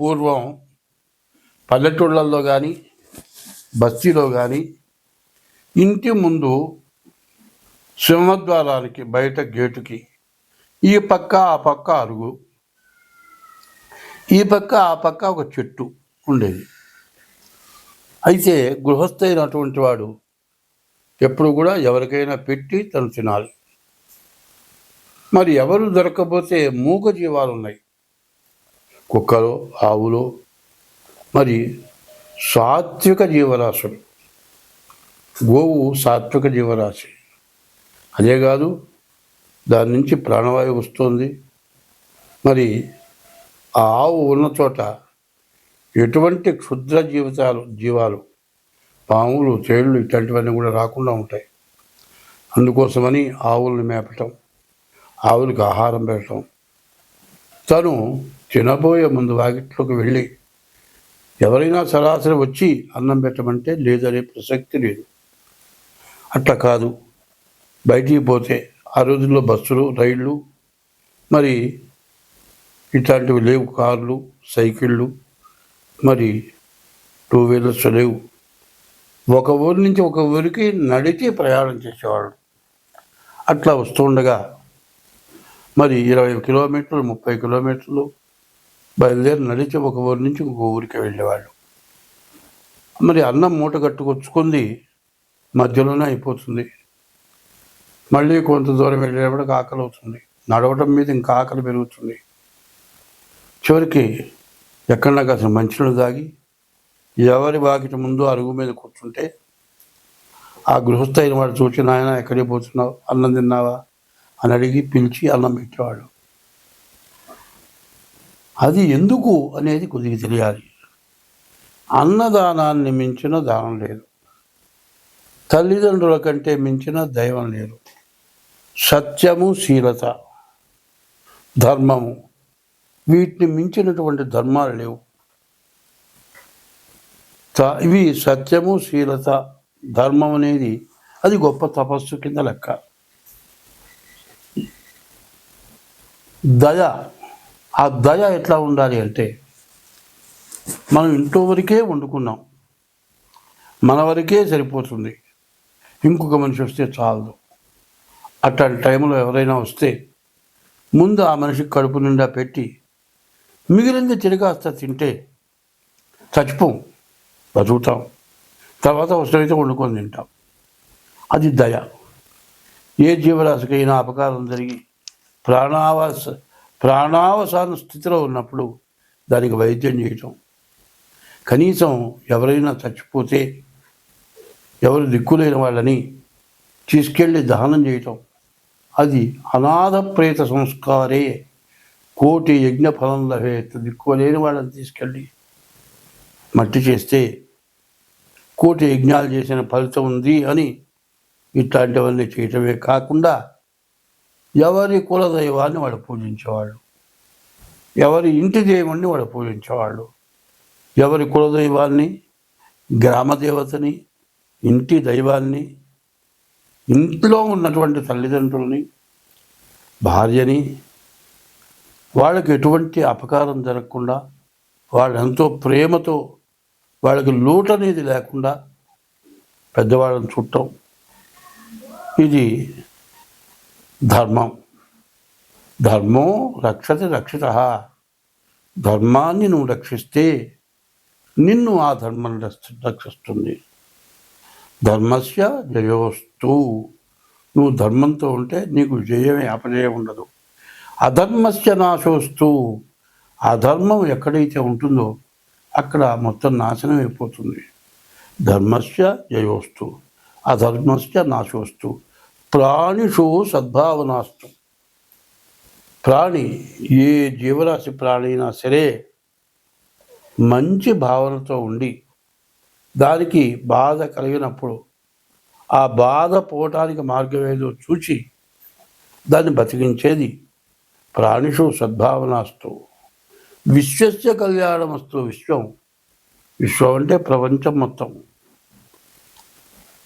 పూర్వం పల్లెటూళ్ళల్లో కానీ బస్తీలో కానీ ఇంటి ముందు సింహద్వారానికి బయట గేటుకి ఈ పక్క ఆ పక్క అరుగు ఈ పక్క ఆ పక్క ఒక చెట్టు ఉండేది. అయితే గృహస్థైనటువంటి వాడు ఎప్పుడు కూడా ఎవరికైనా పెట్టి తను తినాలి. మరి ఎవరు దొరకకపోతే మూగ జీవాలు ఉన్నాయి కుక్కలు ఆవులు మరి సాత్విక జీవరాశులు. గోవు సాత్విక జీవరాశి. అదే కాదు దాని నుంచి ప్రాణవాయువు వస్తుంది. మరి ఆ ఆవు ఉన్న చోట ఎటువంటి క్షుద్ర జీవితాలు జీవాలు పాములు తేళ్ళు ఇట్లాంటివన్నీ కూడా రాకుండా ఉంటాయి. అందుకోసమని ఆవులను మేపటం ఆవులకు ఆహారం పెట్టడం తను తినబోయే ముందు వాకిట్లోకి వెళ్ళి ఎవరైనా సరాసరి వచ్చి అన్నం పెట్టమంటే లేదనే ప్రసక్తి లేదు. అట్లా కాదు. బయటికి పోతే ఆ రోజుల్లో బస్సులు రైళ్ళు మరి ఇట్లాంటివి లేవు. కార్లు సైకిళ్ళు మరి టూ వీలర్స్ లేవు. ఒక ఊరి నుంచి ఒక ఊరికి నడిచి ప్రయాణం చేసేవాళ్ళు. అట్లా వస్తుండగా మరి ఇరవై కిలోమీటర్లు ముప్పై కిలోమీటర్లు బయలుదేరి నడిచి ఒక ఊరి నుంచి ఇంకో ఊరికి వెళ్ళేవాళ్ళు. మరి అన్నం మూట కట్టుకొచ్చుకుంది మధ్యలోనే అయిపోతుంది. మళ్ళీ కొంత దూరం వెళ్ళేటప్పటికి ఆకలి అవుతుంది. నడవటం మీద ఇంకా ఆకలి పెరుగుతుంది. చివరికి ఎక్కడన్నా కాసిన మంచినీళ్ళు తాగి ఎవరి వాకిటి ముందు అరుగు మీద కూర్చుంటే ఆ గృహస్థైన వాడు చూసి నాయన ఎక్కడికి పోతున్నావు? అన్నం తిన్నావా? అని అడిగి పిలిచి అన్నం పెట్టేవాడు అది ఎందుకు అనేది కొద్దిగా తెలియాలి. అన్నదానాన్ని మించిన దానం లేదు. తల్లిదండ్రుల కంటే మించిన దైవం లేదు. సత్యము శీలత ధర్మము వీటిని మించినటువంటి ధర్మాలు లేవు. త- ఇవి సత్యము శీలత ధర్మం అనేది అది గొప్ప తపస్సు కింద లెక్క. దయ ఆ దయ ఎట్లా ఉండాలి అంటే మనం ఇంట్లో వరకే వండుకున్నాం. మన వరకే సరిపోతుంది. ఇంకొక మనిషి వస్తే చాలదు. అట్లాంటి టైంలో ఎవరైనా వస్తే ముందు ఆ మనిషికి కడుపు నిండా పెట్టి మిగిలింది తిరిగాస్త తింటే చచ్చిపోం బతుకుతాం. తర్వాత అవసరమైతే వండుకొని తింటాం. అది దయ. ఏ జీవరాశికైనా అపకారం జరిగి ప్రాణావాస ప్రాణావసాన స్థితిలో ఉన్నప్పుడు దానికి వైద్యం చేయటం. కనీసం ఎవరైనా చచ్చిపోతే ఎవరు దిక్కులేని వాళ్ళని తీసుకెళ్ళి దహనం చేయటం. అది అనాథ ప్రేత సంస్కారే. కోటి యజ్ఞ ఫలం లభేత్ దిక్కులేని వాళ్ళని తీసుకెళ్ళి మట్టి చేస్తే కోటి యజ్ఞాలు చేసిన ఫలితం ఉంది అని ఇట్లాంటివన్నీ చేయటమే కాకుండా ఎవరి కులదైవాన్ని వాడు పూజించేవాళ్ళు ఎవరి ఇంటి దేవుణ్ణి వాడు పూజించేవాళ్ళు ఎవరి కులదైవాన్ని గ్రామదేవతని ఇంటి దైవాన్ని ఇంట్లో ఉన్నటువంటి తల్లిదండ్రులని భార్యని వాళ్ళకి ఎటువంటి అపకారం జరగకుండా వాళ్ళు ఎంతో ప్రేమతో వాళ్ళకి లోటు అనేది లేకుండా పెద్దవాళ్ళని చుట్టం ఇది ధర్మం ధర్మం రక్షతి రక్షిత ధర్మాన్ని నువ్వు రక్షిస్తే నిన్ను ఆ ధర్మం రక్షిస్తుంది ధర్మస్య జయోస్తు నువ్వు ధర్మంతో ఉంటే నీకు జయమే అపజయం ఉండదు। అధర్మస్య నాశోస్తు। అధర్మం ఎక్కడైతే ఉంటుందో అక్కడ మొత్తం నాశనం అయిపోతుంది। ధర్మస్య జయోస్తు అధర్మస్య నాశోస్తు। ప్రాణిషు సద్భావనాస్తు. ప్రాణి ఏ జీవరాశి ప్రాణి అయినా సరే మంచి భావనతో ఉండి దానికి బాధ కలిగినప్పుడు ఆ బాధ పోవటానికి మార్గం ఏదో చూచి దాన్ని బతికించేది ప్రాణిషు సద్భావనాస్తు. విశ్వస్య కళ్యాణమస్తు విశ్వం. విశ్వం అంటే ప్రపంచం మొత్తం.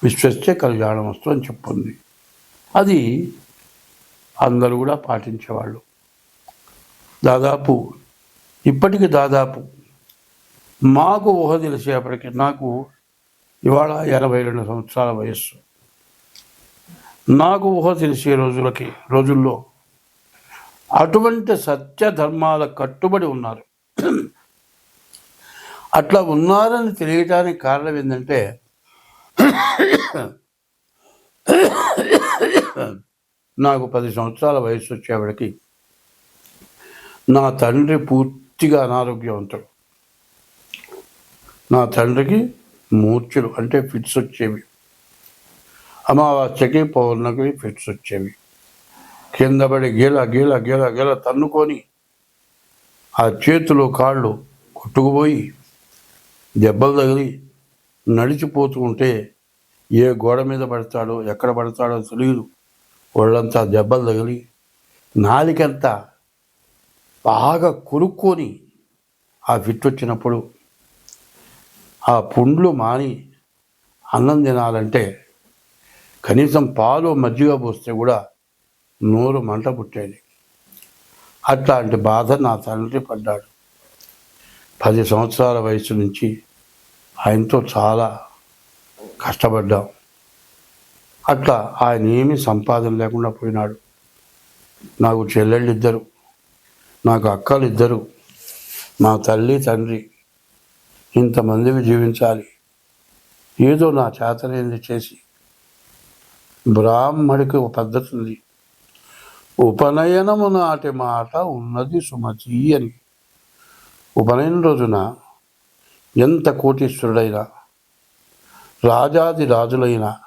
విశ్వస్య కళ్యాణమస్తు అని చెప్పింది. అది అందరూ కూడా పాటించేవాళ్ళు. దాదాపు ఇప్పటికి దాదాపు మాకు ఊహ తెలిసేపటికి నాకు ఇవాళ ఎనభై రెండు సంవత్సరాల వయస్సు. నాకు ఊహ తెలిసే రోజులకి రోజుల్లో అటువంటి సత్య ధర్మాల కట్టుబడి ఉన్నారు. అట్లా ఉన్నారని తెలియటానికి కారణం ఏంటంటే నాకు పది సంవత్సరాల వయసు వచ్చేవాడికి నా తండ్రి పూర్తిగా అనారోగ్యవంతుడు. నా తండ్రికి మూర్ఛలు అంటే ఫిట్స్ వచ్చేవి. అమావాస్యకి పౌర్ణమికి ఫిట్స్ వచ్చేవి. కింద పడి గీల గీల గీల గీల తన్నుకొని ఆ చేతులు కాళ్ళు కొట్టుకుపోయి దెబ్బలు తగిలి నడిచిపోతూ ఉంటే ఏ గోడ మీద పడతాడో ఎక్కడ పడతాడో తెలియదు ఒళ్ళంతా దెబ్బలు తగిలి నాలికంతా బాగా కొనుక్కొని ఆ ఫిట్ వచ్చినప్పుడు ఆ పుండ్లు మాని అన్నం తినాలంటే కనీసం పాలు మజ్జిగ పోస్తే కూడా నోరు మంట పుట్టేది. అట్లాంటి బాధ నా తండ్రి పడ్డాడు. పది సంవత్సరాల వయసు నుంచి ఆయనతో చాలా కష్టపడ్డాం. అట్లా ఆయన ఏమీ సంపాదన లేకుండా పోయినాడు. నాకు చెల్లెళ్ళు ఇద్దరు నాకు అక్కలు ఇద్దరు మా తల్లి తండ్రి ఇంతమందివి జీవించాలి. ఏదో నా చేతనేది చేసి బ్రాహ్మడికి ఒక పద్ధతి ఉంది. ఉపనయనము నాటి మాట ఉన్నది సుమతి అని. ఉపనయనం రోజున ఎంత కోటీశ్వరుడైనా రాజాది రాజులైన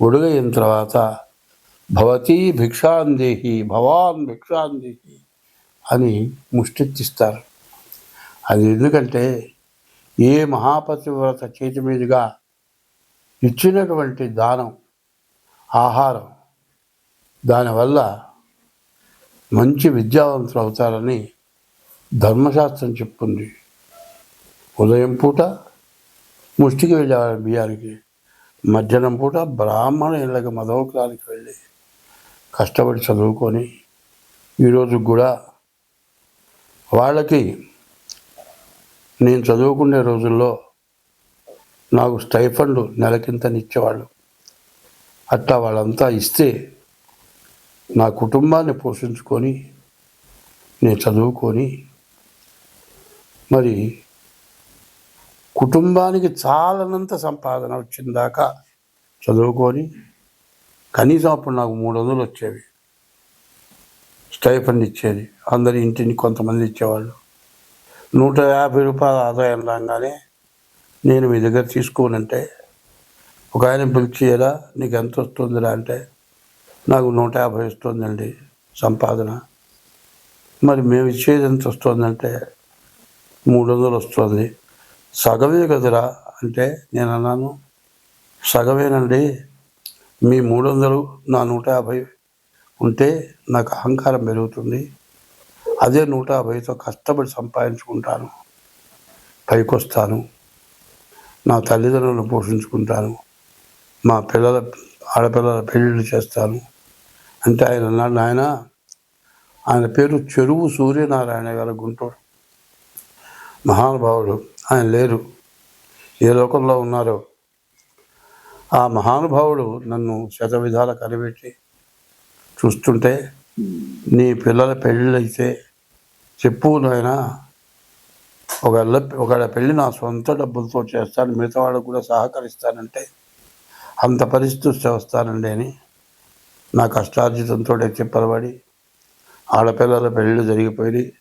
ఉడుగైన తర్వాత భవతీ భిక్షాందేహి భవాన్ భిక్షాందేహి అని ముష్టెత్తిస్తారు. అది ఎందుకంటే ఏ మహాపతివ్రత చేతి మీదుగా ఇచ్చినటువంటి దానం ఆహారం దానివల్ల మంచి విద్యావంతులు అవుతారని ధర్మశాస్త్రం చెప్తుంది. ఉదయం పూట ముష్టికి వెళ్ళేవారు బియ్యానికి. మధ్యాహ్నం పూట బ్రాహ్మణ ఇళ్ళకి మదవకానికి వెళ్ళి కష్టపడి చదువుకొని ఈరోజు కూడా వాళ్ళకి నేను చదువుకునే రోజుల్లో నాకు స్టైఫండ్ నెలకింతనిచ్చేవాళ్ళు. అట్లా వాళ్ళంతా ఇస్తే నా కుటుంబాన్ని పోషించుకొని నేను చదువుకొని మరి కుటుంబానికి చాలనంత సంపాదన వచ్చిందాకా చదువుకొని కనీసం అప్పుడు నాకు మూడు వందలు వచ్చేవి. స్టైఫండ్ ఇచ్చేది. అందరి ఇంటిని కొంతమంది ఇచ్చేవాళ్ళు. నూట యాభై రూపాయల ఆదాయం రాగానే నేను మీ దగ్గర తీసుకోనంటే ఒక ఆయన పిలిచియరా నీకు ఎంత వస్తుందిరా? అంటే నాకు నూట యాభై వస్తుందండి సంపాదన. మరి మేము ఇచ్చేది ఎంత వస్తుందంటే మూడు వందలు వస్తుంది. సగమే కదురా అంటే నేను అన్నాను సగమేనండి మీ మూడు వందలు నా నూట యాభై ఉంటే నాకు అహంకారం పెరుగుతుంది. అదే నూట యాభైతో కష్టపడి సంపాదించుకుంటాను. పైకొస్తాను. నా తల్లిదండ్రులను పోషించుకుంటాను. మా పిల్లల ఆడపిల్లల పెళ్ళిళ్ళు చేస్తాను. అంటే ఆయన అన్నాడు నాయన ఆయన పేరు చెరువు సూర్యనారాయణ గారు గుంటూరు. మహానుభావుడు. ఆయన లేరు. ఏ లోకంలో ఉన్నారో. ఆ మహానుభావుడు నన్ను శత విధాలు కనిపెట్టి చూస్తుంటే నీ పిల్లల పెళ్ళిళ్ళైతే చెప్పు నాయన. ఒకవేళ ఒకవేళ పెళ్ళి నా సొంత డబ్బులతో చేస్తాను మిగతా వాళ్ళకు కూడా సహకరిస్తానంటే అంత పరిస్థితి వస్తానండి అని నా కష్టార్జితంతో చెప్పబడి ఆడపిల్లల పెళ్ళిళ్ళు జరిగిపోయి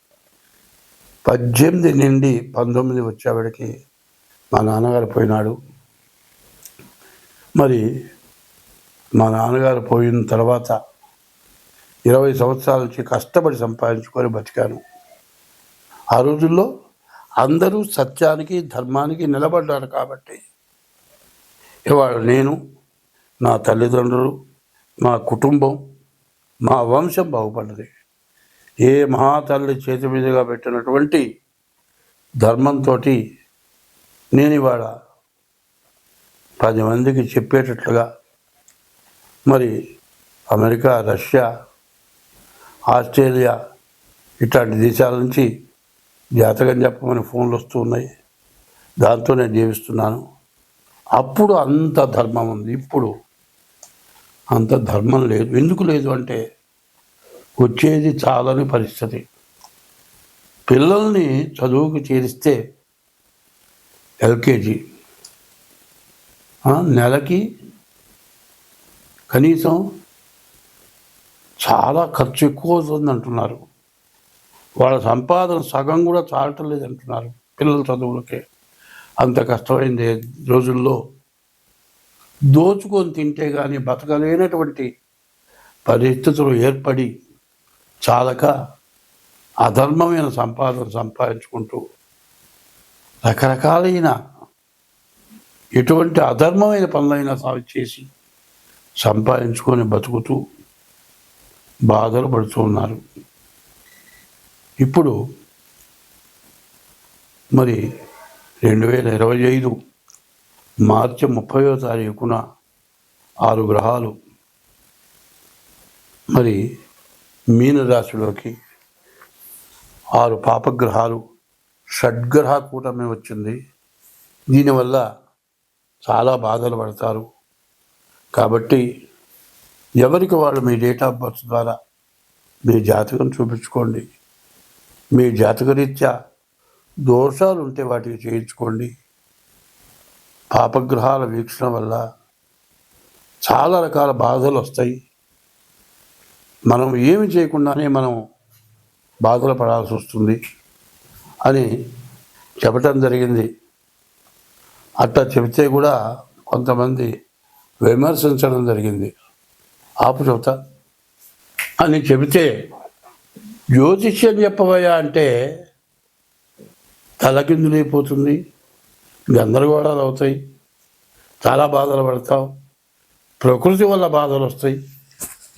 పద్దెనిమిది నుండి పంతొమ్మిది వచ్చేవాడికి మా నాన్నగారు పోయినాడు. మరి మా నాన్నగారు పోయిన తర్వాత ఇరవై సంవత్సరాల నుంచి కష్టపడి సంపాదించుకొని బతికాను. ఆ రోజుల్లో అందరూ సత్యానికి ధర్మానికి నిలబడ్డారు కాబట్టి ఇవాళ నేను నా తల్లిదండ్రులు మా కుటుంబం మా వంశం బాగుపడ్డది. ఏ మహాతల్లి చేతి మీదుగా పెట్టినటువంటి ధర్మంతో నేను ఇవాళ పది మందికి చెప్పేటట్లుగా మరి అమెరికా రష్యా ఆస్ట్రేలియా ఇట్లాంటి దేశాల నుంచి జాతకం చెప్పమని ఫోన్లు వస్తూ ఉన్నాయి. దాంతో నేను జీవిస్తున్నాను. అప్పుడు అంత ధర్మం ఉంది. ఇప్పుడు అంత ధర్మం లేదు. ఎందుకు లేదు అంటే వచ్చేది చాలని పరిస్థితి. పిల్లల్ని చదువుకు చేరిస్తే ఎల్కేజీ. నెలకి కనీసం చాలా ఖర్చు ఎక్కువ అవుతుంది అంటున్నారు. వాళ్ళ సంపాదన సగం కూడా చాలటం లేదు అంటున్నారు పిల్లల చదువులకే. అంత కష్టమైంది రోజుల్లో. దోచుకొని తింటే కానీ బతకలేనటువంటి పరిస్థితులు ఏర్పడి చాలక అధర్మమైన సంపాదన సంపాదించుకుంటూ రకరకాలైన ఎటువంటి అధర్మమైన పనులైనా సాగు చేసి సంపాదించుకొని బతుకుతూ బాధలు పడుతూ ఉన్నారు. ఇప్పుడు మరి రెండు వేల ఇరవై ఐదు మార్చి ముప్పయో తారీఖున ఆరు గ్రహాలు మరి మీనరాశిలోకి ఆరు పాపగ్రహాలు షడ్గ్రహ కూటమి వచ్చింది. దీనివల్ల చాలా బాధలు పడతారు. కాబట్టి ఎవరికి వాళ్ళు మీ డేట్ ఆఫ్ బర్త్ ద్వారా మీ జాతకం చూపించుకోండి. మీ జాతకరీత్యా దోషాలు ఉంటే వాటికి చేయించుకోండి. పాపగ్రహాల వీక్షణ వల్ల చాలా రకాల బాధలు వస్తాయి. మనం ఏమి చేయకుండానే మనం బాధలు పడాల్సి వస్తుంది అని చెప్పటం జరిగింది. అట్లా చెబితే కూడా కొంతమంది విమర్శించడం జరిగింది. ఆపు చెబుతా. అని చెబితే జ్యోతిష్యం చెప్పవయ్యా అంటే తలకిందులైపోతుంది గందరగోళాలు అవుతాయి చాలా బాధలు పడతావు ప్రకృతి వల్ల బాధలు వస్తాయి.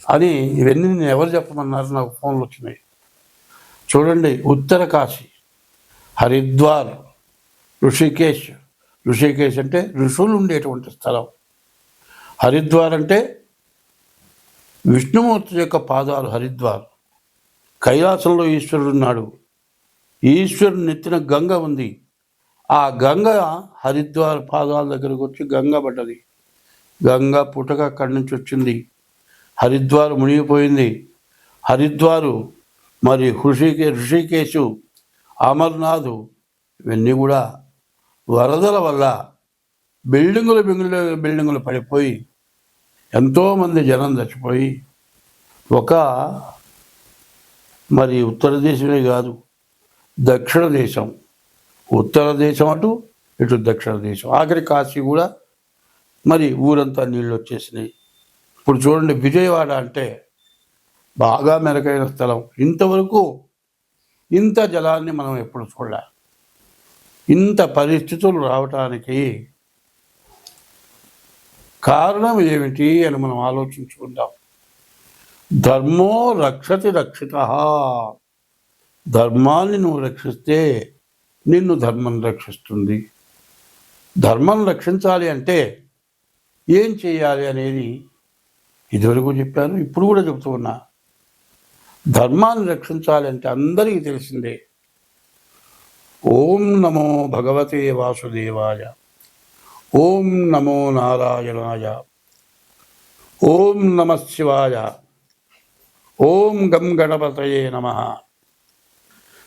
అని ఇవన్నీ నేను ఎవరు చెప్పమన్నారు? నాకు ఫోన్లు వచ్చినాయి. చూడండి ఉత్తర కాశీ హరిద్వార్ ఋషికేశ్. ఋషికేశ్ అంటే ఋషులు ఉండేటువంటి స్థలం. హరిద్వార్ అంటే విష్ణుమూర్తి యొక్క పాదాలు హరిద్వార్. కైలాసంలో ఈశ్వరుడు ఉన్నాడు. ఈశ్వరుడు నెత్తిన గంగ ఉంది. ఆ గంగ హరిద్వార్ పాదాల దగ్గరకు వచ్చి గంగ పడ్డది. గంగ పుటక అక్కడి నుంచి వచ్చింది. హరిద్వార్ మునిగిపోయింది. హరిద్వారు మరి హృషికే ఋషికేశు అమర్నాథ్ ఇవన్నీ కూడా వరదల వల్ల బిల్డింగులు బిల్డింగులు బిల్డింగులు పడిపోయి ఎంతోమంది జనం చచ్చిపోయి ఒక మరి ఉత్తర దేశమే కాదు దక్షిణ దేశం. ఉత్తర దేశం అటు ఇటు దక్షిణ దేశం. ఆఖరి కాశీ కూడా మరి ఊరంతా నీళ్ళు వచ్చేసినాయి. ఇప్పుడు చూడండి విజయవాడ అంటే బాగా మెరుగైన స్థలం. ఇంతవరకు ఇంత జలాన్ని మనం ఎప్పుడు చూడలే. ఇంత పరిస్థితులు రావటానికి కారణం ఏమిటి అని మనం ఆలోచించుకుందాం. ధర్మో రక్షతి రక్షిత. ధర్మాన్ని నువ్వు రక్షిస్తే నిన్ను ధర్మం రక్షిస్తుంది. ధర్మం రక్షించాలి అంటే ఏం చేయాలి అనేది ఇదివరకు చెప్పాను ఇప్పుడు కూడా చెబుతూ ఉన్నా. ధర్మాన్ని రక్షించాలంటే అందరికీ తెలిసిందే. ఓం నమో భగవతే వాసుదేవాయ ఓం నమో నారాయణాయ ఓం నమ శివాయ ఓం గం గణపతయే నమ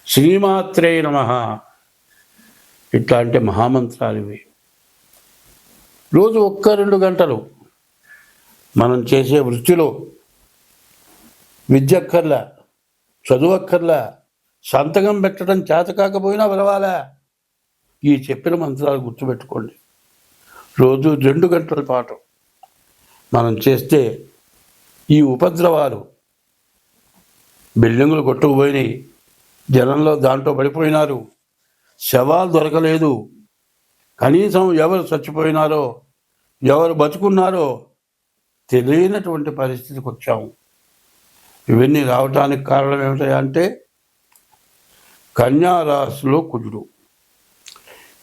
శ్రీమాత్రే నమ. ఇట్లాంటి మహామంత్రాలు ఇవి. రోజు ఒక్క రెండు గంటలు. మనం చేసే వృత్తిలో విద్యక్కర్లా చదువక్కర్లా సంతకం పెట్టడం చేత కాకపోయినా విలవాలా ఈ చెప్పిన మంత్రాలు గుర్తుపెట్టుకోండి. రోజు రెండు గంటల పాటు మనం చేస్తే ఈ ఉపద్రవాలు బిల్డింగులు కొట్టుకుపోయినాయి జనంలో దాంట్లో పడిపోయినారు శవాలు దొరకలేదు. కనీసం ఎవరు చచ్చిపోయినారో ఎవరు బతుకున్నారో తెలియనటువంటి పరిస్థితికి వచ్చాము. ఇవన్నీ రావటానికి కారణం ఏమిటంటే కన్యారాశిలో కుజుడు.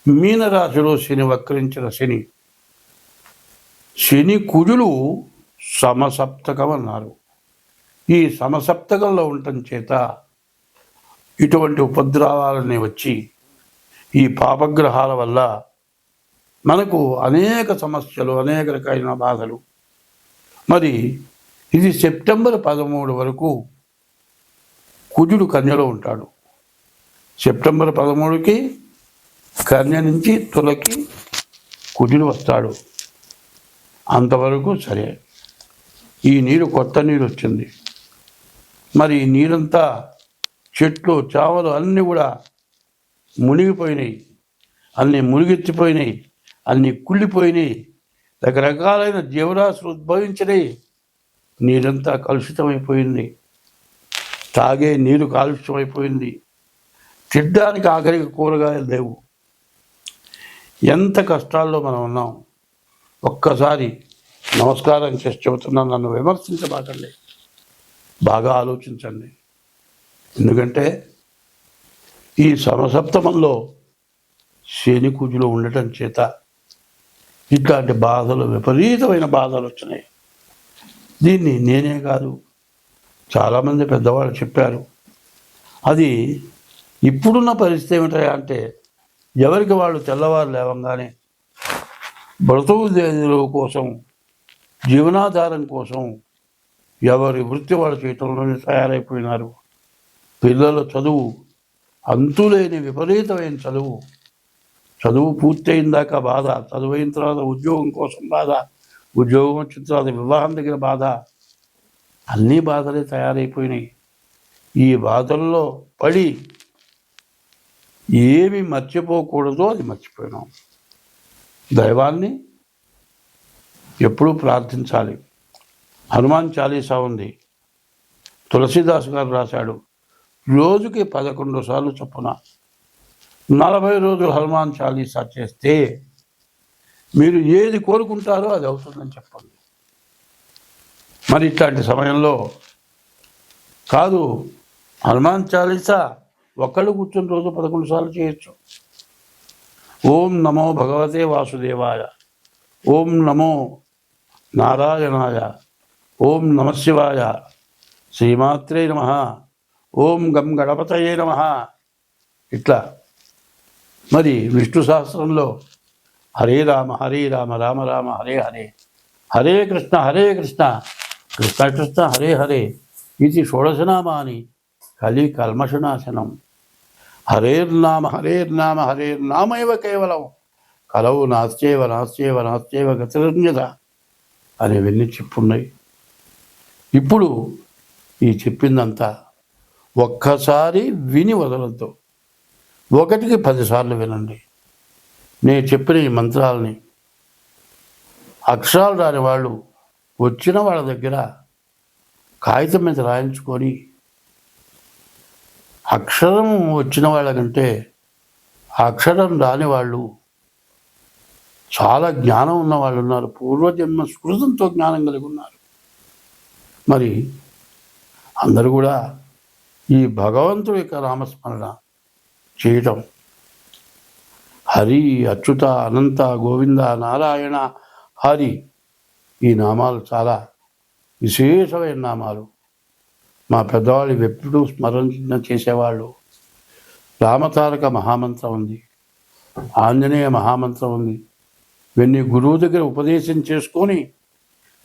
మీనరాశిలో శని వక్రించిన శని. శని కుజులు సమసప్తకం అన్నారు. ఈ సమసప్తకంలో ఉండటం చేత ఇటువంటి ఉపద్రవాలన్నీ వచ్చి ఈ పాపగ్రహాల వల్ల మనకు అనేక సమస్యలు అనేక రకమైన బాధలు మరి ఇది సెప్టెంబర్ పదమూడు వరకు కుజుడు కన్యలో ఉంటాడు. సెప్టెంబర్ పదమూడుకి కన్య నుంచి తులకి కుజుడు వస్తాడు. అంతవరకు సరే. ఈ నీరు కొత్త నీరు వచ్చింది. మరి ఈ నీరంతా చెట్లు చావలు అన్నీ కూడా మునిగిపోయినాయి. అన్నీ మునిగెత్తిపోయినాయి. అన్నీ కుళ్ళిపోయినాయి. రకరకాలైన జీవరాశులు ఉద్భవించినాయి నీరంతా కలుషితమైపోయింది. తాగే నీరు కాలుష్యమైపోయింది. తినడానికి ఆఖరికి కూరగాయలు లేవు. ఎంత కష్టాల్లో మనం ఉన్నాం. ఒక్కసారి నమస్కారం చేసి చెబుతున్నాను నన్ను విమర్శించబాకండి. బాగా ఆలోచించండి. ఎందుకంటే ఈ సమసప్తమంలో శని కూజులో ఉండటం చేత ఇట్లాంటి బాధలు విపరీతమైన బాధలు వచ్చినాయి. దీన్ని నేనే కాదు. చాలామంది పెద్దవాళ్ళు చెప్పారు. అది ఇప్పుడున్న పరిస్థితి ఏమిటా అంటే ఎవరికి వాళ్ళు తెల్లవారు లేవంగానే బ్రతుకు కోసం జీవనాధారం కోసం ఎవరి వృత్తి వాళ్ళు చేయటంలోనే తయారైపోయినారు. పిల్లల చదువు అంతులేని విపరీతమైన చదువు. చదువు పూర్తయిన దాకా బాధ చదువైన తర్వాత ఉద్యోగం కోసం బాధ ఉద్యోగం వచ్చిన తర్వాత వివాహం దగ్గర బాధ అన్ని బాధలే తయారైపోయినాయి. ఈ బాధల్లో పడి ఏమి మర్చిపోకూడదో అది మర్చిపోయినాం. దైవాన్ని ఎప్పుడూ ప్రార్థించాలి. హనుమాన్ చాలీసా ఉంది. తులసీదాస్ గారు రాశాడు రోజుకి పదకొండు సార్లు చొప్పున నలభై రోజులు హనుమాన్ చాలీసా చేస్తే మీరు ఏది కోరుకుంటారో అది అవుతుందని చెప్పండి. మరి ఇట్లాంటి సమయంలో కాదు హనుమాన్ చాలీసా ఒక్కళ్ళు కూర్చొని రోజు పదకొండు సార్లు చేయొచ్చు. ఓం నమో భగవతే వాసుదేవాయ ఓం నమో నారాయణాయ ఓం నమ శివాయ శ్రీమాత్రే నమ ఓం గం గణపతయే నమ ఇట్లా. మరి విష్ణు సహస్రంలో హరే రామ హరే రామ రామ రామ హరే హరే. హరే కృష్ణ హరే కృష్ణ. కృష్ణ కృష్ణ హరే హరే. ఇది షోడశనామాని కలి కల్మషనాశనం. హరేర్నామ హరేర్నామ హరేర్నామైవ కేవలం. కలవు నాశ్చేవ నాశ్చేవ నాశ్చేవ గతిరంజద అనేవన్నీ చెప్పున్నాయి. ఇప్పుడు ఈ చెప్పిందంతా ఒక్కసారి విని వదలంతో. ఒకటికి పదిసార్లు వినండి. నేను చెప్పిన ఈ మంత్రాలని అక్షరాలు రాని వాళ్ళు వచ్చిన వాళ్ళ దగ్గర కాగితం మీద రాయించుకొని అక్షరం వచ్చిన వాళ్ళకంటే అక్షరం రాని వాళ్ళు చాలా జ్ఞానం ఉన్న వాళ్ళు ఉన్నారు. పూర్వజన్మ స్మృతంతో జ్ఞానం కలిగి ఉన్నారు. మరి అందరూ కూడా ఈ భగవంతుడి యొక్క నామస్మరణ చేయటం. హరి అచ్యుత అనంత గోవింద నారాయణ హరి ఈ నామాలు చాలా విశేషమైన నామాలు. మా పెద్దవాళ్ళు ఎప్పుడూ స్మరణ చేసేవాళ్ళు. రామతారక మహామంత్రం ఉంది. ఆంజనేయ మహామంత్రం ఉంది. ఇవన్నీ గురువు దగ్గర ఉపదేశం చేసుకొని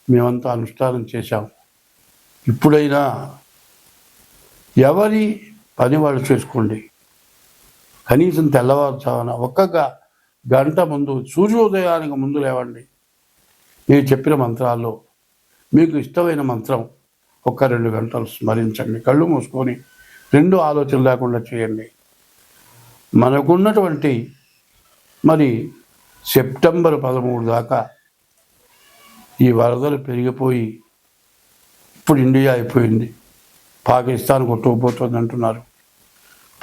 మేమంతా అనుష్ఠానం చేశాం. ఇప్పుడైనా ఎవరి పని వాళ్ళు చేసుకోండి. కనీసం తెల్లవారుజామున ఒక్క గంట ముందు సూర్యోదయానికి ముందు లేవండి. నేను చెప్పిన మంత్రాల్లో మీకు ఇష్టమైన మంత్రం ఒక్క రెండు గంటలు స్మరించండి. కళ్ళు మూసుకొని రెండు ఆలోచన లేకుండా చేయండి. మనకున్నటువంటి మరి సెప్టెంబర్ పదమూడు దాకా ఈ వరదలు పెరిగిపోయి ఇప్పుడు ఇండియా అయిపోయింది. పాకిస్తాన్ కొట్టుకుపోతుంది అంటున్నారు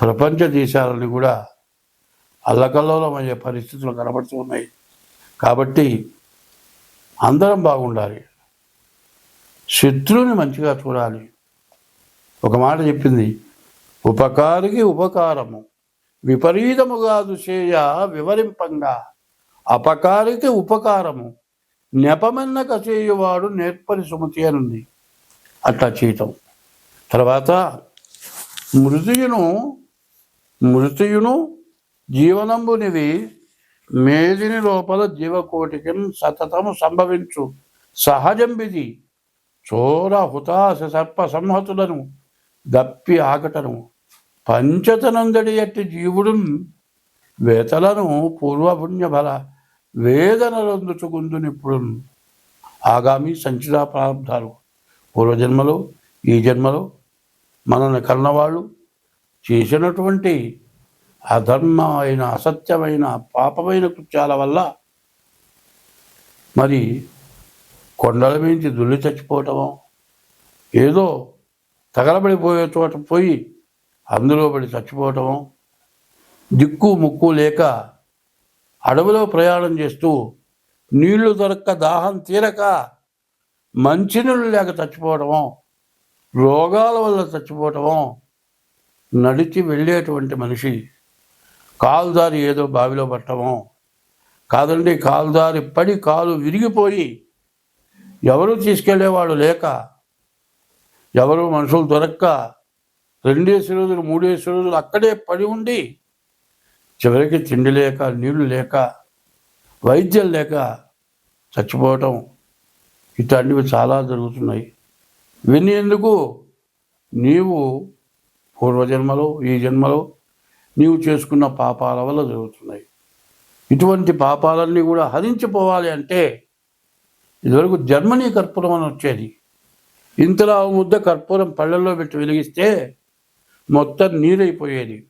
ప్రపంచ దేశాలని కూడా అల్లకల్లోలమయ్యే పరిస్థితులు కనబడుతూ ఉన్నాయి కాబట్టి అందరం బాగుండాలి. శత్రువుని మంచిగా చూడాలి. ఒక మాట చెప్పింది ఉపకారికి ఉపకారము విపరీతముగా దుషేయ వివరింపంగా అపకారికి ఉపకారము నెపమెన్నక చేయువాడు నేర్పరి సుమతి అనుంది. అట్లా చేయటం. తర్వాత మృదుయును మృతియును జీవనంబునివి మేదిని లోపల జీవకోటికి సతతము సంభవించు. సహజంబిది. చోర హుతాశ సర్ప సంహతులను దప్పి ఆకటను పంచతనందడి ఎట్టి జీవుడు వేతలను పూర్వపుణ్య బల వేదన ఆగామి సంచిత ప్రారంధాలు పూర్వజన్మలో ఈ జన్మలో మనల్ని కన్నవాళ్ళు చేసినటువంటి అధర్మమైన అసత్యమైన పాపమైన కృత్యాల వల్ల మరి కొండల మించి దుల్లి చచ్చిపోవటమో ఏదో తగలబడిపోయే చోట పోయి అందులో పడి చచ్చిపోవటమో దిక్కు ముక్కు లేక అడవిలో ప్రయాణం చేస్తూ నీళ్ళు దొరక్క దాహం తీరక మంచినీళ్ళు లేక చచ్చిపోవటమో రోగాల వల్ల చచ్చిపోవటమో నడిచి వెళ్ళేటువంటి మనిషి కాలుదారి ఏదో బావిలో పట్టమో. కాదండి కాలుదారి పడి కాలు విరిగిపోయి ఎవరు తీసుకెళ్ళేవాడు లేక ఎవరు మనుషులు దొరక్క రెండేసి రోజులు మూడేసి రోజులు అక్కడే పడి ఉండి చివరికి తిండి లేక నీళ్ళు లేక వైద్యం లేక చచ్చిపోవటం ఇట్లాంటివి చాలా జరుగుతున్నాయి. విని ఎందుకు నీవు పూర్వజన్మలో ఈ జన్మలో నీవు చేసుకున్న పాపాల వల్ల జరుగుతున్నాయి. ఇటువంటి పాపాలన్నీ కూడా హరించిపోవాలి అంటే ఇదివరకు జర్మనీ కర్పూరం అని వచ్చేది. ఇంతలా ముద్ద కర్పూరం పళ్ళల్లో పెట్టి వెలిగిస్తే మొత్తం నీరైపోయేది.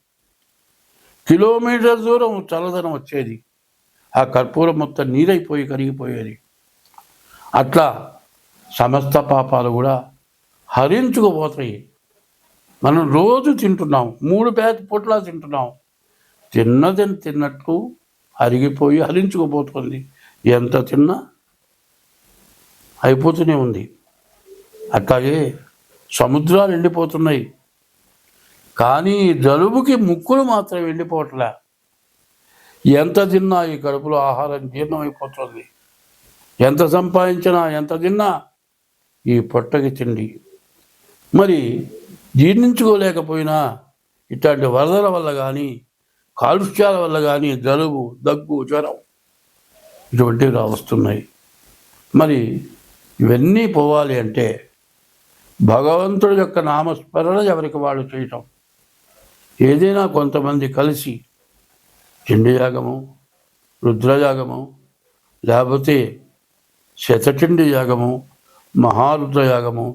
కిలోమీటర్ దూరం చల్లదనం వచ్చేది. ఆ కర్పూరం మొత్తం నీరైపోయి కరిగిపోయేది. అట్లా సమస్త పాపాలు కూడా హరించుకుపోతాయి. మనం రోజు తింటున్నాం. మూడు పేద పూట్లా తింటున్నాం. తిన్నదని తిన్నట్టు అరిగిపోయి హరించుకుపోతుంది ఎంత తిన్నా అయిపోతూనే ఉంది. అట్లాగే సముద్రాలు ఎండిపోతున్నాయి. కానీ జలుబుకి ముక్కులు మాత్రం ఎండిపోవట్లే. ఎంత తిన్నా ఈ కడుపులో ఆహారం జీర్ణమైపోతుంది. ఎంత సంపాదించినా ఎంత తిన్నా ఈ పొట్టకి తిండి. మరి జీర్ణించుకోలేకపోయినా ఇట్లాంటి వరదల వల్ల కానీ కాలుష్యాల వల్ల కానీ జలుబు దగ్గు జ్వరం ఇటువంటివి రావస్తున్నాయి మరి ఇవన్నీ పోవాలి అంటే భగవంతుడి యొక్క నామస్మరణ ఎవరికి వాళ్ళు చేయటం? ఏదైనా కొంతమంది కలిసి చండీయాగము రుద్రయాగము లేకపోతే శతచండి యాగము మహారుద్రయాగము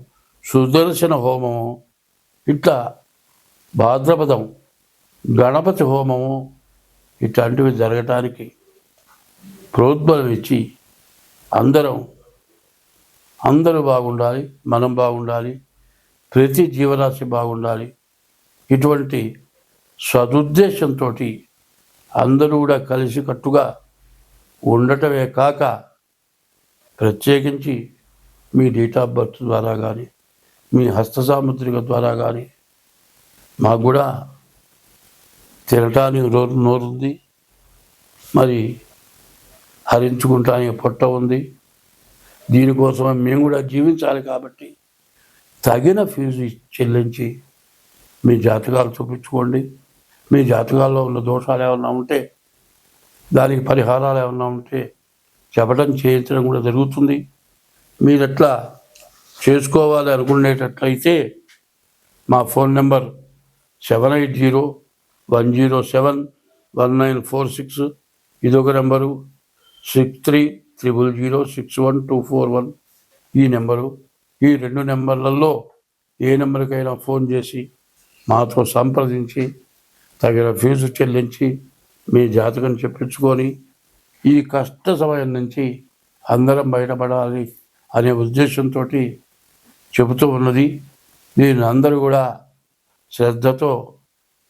సుదర్శన హోమము ఇట్లా భాద్రపదం గణపతి హోమము ఇట్లాంటివి జరగటానికి ప్రోద్బలం ఇచ్చి అందరం అందరూ బాగుండాలి మనం బాగుండాలి ప్రతి జీవరాశి బాగుండాలి ఇటువంటి సదుద్దేశంతో అందరూ కూడా కలిసికట్టుగా ఉండటమే కాక ప్రత్యేకించి మీ డేట్ ఆఫ్ బర్త్ ద్వారా కానీ మీ హస్త సాముద్రిక ద్వారా కానీ మాకు కూడా తినటానికి నోరు నోరుంది. మరి హరించుకుంటానికి పొట్ట ఉంది. దీనికోసం మేము కూడా జీవించాలి కాబట్టి తగిన ఫీజు చెల్లించి మీ జాతకాలు చూపించుకోండి. మీ జాతకాల్లో ఉన్న దోషాలు ఏమన్నా ఉంటే దానికి పరిహారాలు ఏమన్నా ఉంటే చెప్పడం చేయించడం కూడా జరుగుతుంది. మీరు ఎట్లా చేసుకోవాలి అనుకునేటట్లయితే మా phone number seven eight zero one zero seven one nine four six ఇదొక number. Six three triple zero six one two four one ఈ నెంబరు. ఈ రెండు నెంబర్లలో ఏ నెంబర్కైనా ఫోన్ చేసి మాతో సంప్రదించి తగిన ఫీజు చెల్లించి మీ జాతకం చెప్పించుకొని ఈ కష్ట సమయం నుంచి అందరం బయటపడాలి అనే ఉద్దేశంతో చెబుతూ ఉన్నది. దీన్ని అందరూ కూడా శ్రద్ధతో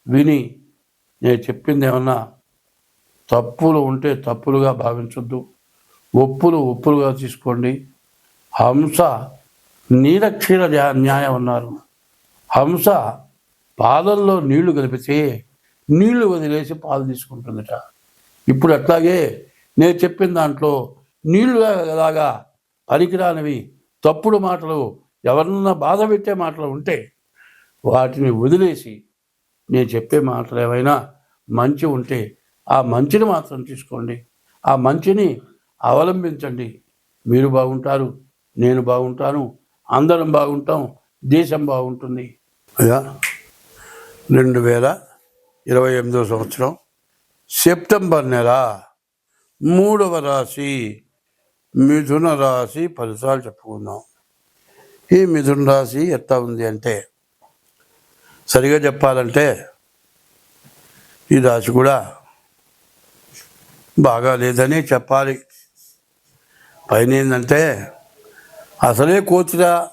విని నేను చెప్పింది ఏమన్నా తప్పులు ఉంటే తప్పులుగా భావించొద్దు. ఒప్పులు ఒప్పులుగా తీసుకోండి. హంస నీలక్షీర న్యాయం అన్నారు. హంస పాలల్లో నీళ్ళు కలిపితే నీళ్ళు వదిలేసి పాలు తీసుకుంటుందట. ఇప్పుడు అట్లాగే నేను చెప్పిన దాంట్లో నీళ్ళు లాగా పనికిరానివి తప్పుడు మాటలు ఎవరన్నా బాధ పెట్టే మాటలు ఉంటే వాటిని వదిలేసి నేను చెప్పే మాటలు ఏమైనా మంచి ఉంటే ఆ మంచిని మాత్రం తీసుకోండి. ఆ మంచిని అవలంబించండి. మీరు బాగుంటారు నేను బాగుంటాను అందరం బాగుంటాం దేశం బాగుంటుంది. అయ్యా రెండు వేల ఇరవై ఎనిమిదో సంవత్సరం సెప్టెంబర్ నెల మూడవ రాశి మిథున రాశి ఫలితాలు చెప్పుకుందాం. ఈ మిథున రాశి ఎట్లా ఉంది అంటే సరిగా చెప్పాలంటే ఈ రాశి కూడా బాగా లేదని చెప్పాలి. పైన ఏంటంటే అసలే కోతిరా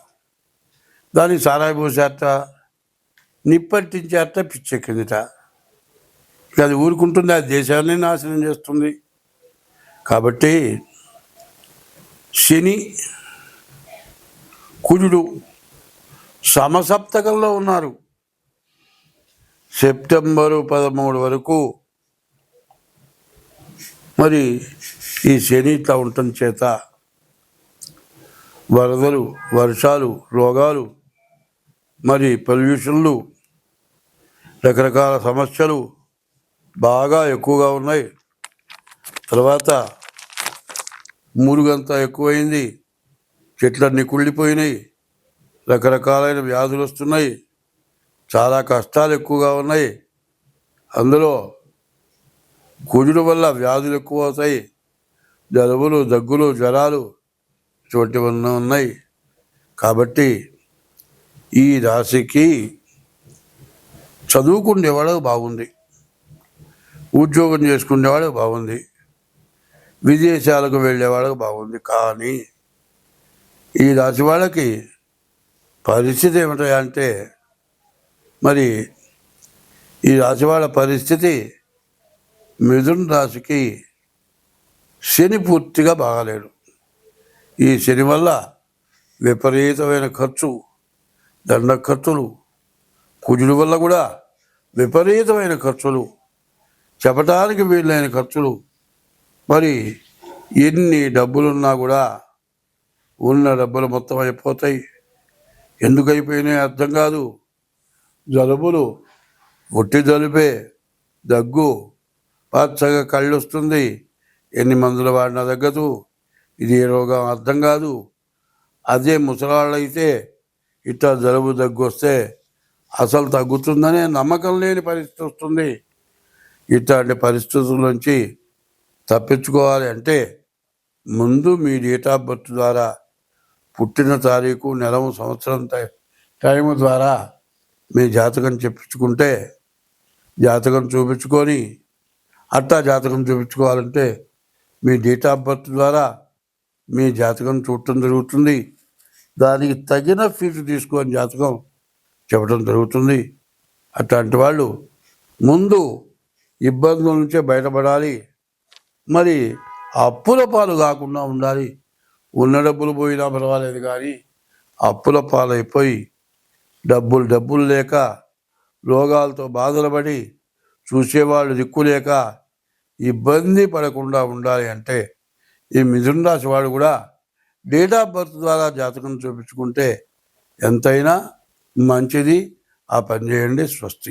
దానికి సారాయి పోసేట నిప్పట్టించేట పిచ్చెక్కిందిట. అది ఊరుకుంటుంది ఆ దేశాన్ని నాశనం చేస్తుంది. కాబట్టి శని కుజుడు సమసప్తకంలో ఉన్నారు. సెప్టెంబరు పదమూడు వరకు మరి ఈ శని ఇట్లా ఉండటం చేత వరదలు వర్షాలు రోగాలు మరి పొల్యూషన్లు రకరకాల సమస్యలు బాగా ఎక్కువగా ఉన్నాయి. తర్వాత మురుగంతా ఎక్కువైంది. చెట్లన్నీ కుళ్ళిపోయినాయి. రకరకాలైన వ్యాధులు వస్తున్నాయి. చాలా కష్టాలు ఎక్కువగా ఉన్నాయి. అందులో కుజుడు వల్ల వ్యాధులు ఎక్కువ అవుతాయి. జలుబులు దగ్గులు జ్వరాలు ఇటువంటివన్నీ ఉన్నాయి. కాబట్టి ఈ రాశికి చదువుకునేవాడు బాగుంది. ఉద్యోగం చేసుకునేవాడు బాగుంది. విదేశాలకు వెళ్ళేవాళ్ళకి బాగుంది. కానీ ఈ రాశి వాళ్ళకి పరిస్థితి ఏమిటంటే మరి ఈ రాశి వాళ్ళ పరిస్థితి మిథున రాశికి శని పూర్తిగా బాగాలేడు. ఈ శని వల్ల విపరీతమైన ఖర్చు దండ ఖర్చులు కుజుడు వల్ల కూడా విపరీతమైన ఖర్చులు చెప్పటానికి వీలైన ఖర్చులు. మరి ఎన్ని డబ్బులున్నా కూడా ఉన్న డబ్బులు మొత్తం అయిపోతాయి. ఎందుకు అయిపోయినాయి అర్థం కాదు. జలుబులు ఒట్టి జలుబే దగ్గు పచ్చగా కళ్ళు వస్తుంది ఎన్ని మందులు వాడినా తగ్గదు. ఇది ఏ రోగం అర్థం కాదు. అదే ముసలాళ్ళు అయితే ఇట్లా జలుబు దగ్గు వస్తే అసలు తగ్గుతుందనే నమ్మకం లేని పరిస్థితి వస్తుంది. ఇట్లాంటి పరిస్థితుల నుంచి తప్పించుకోవాలి అంటే ముందు మీ డేట్ ఆఫ్ బర్త్ ద్వారా పుట్టిన తారీఖు నెలము సంవత్సరం టై- టైం ద్వారా మీ జాతకం చెప్పించుకుంటే జాతకం చూపించుకొని అట్టా జాతకం చూపించుకోవాలంటే మీ డేట్ ఆఫ్ బర్త్ ద్వారా మీ జాతకం చూడటం జరుగుతుంది. దానికి తగిన ఫీజు తీసుకొని జాతకం చెప్పడం జరుగుతుంది. అట్లాంటి వాళ్ళు ముందు ఇబ్బందుల నుంచే బయటపడాలి. మరి అప్పుల పాలు కాకుండా ఉండాలి. ఉన్న డబ్బులు పోయినా పర్వాలేదు కానీ అప్పుల పాలైపోయి డబ్బులు డబ్బులు లేక రోగాలతో బాధలు పడి చూసేవాళ్ళు దిక్కు లేక ఇబ్బంది పడకుండా ఉండాలి అంటే ఈ మిథున రాశి వాడు కూడా డేట్ ఆఫ్ బర్త్ ద్వారా జాతకం చూపించుకుంటే ఎంతైనా మంచిది ఆ పని చేయండి స్వస్తి.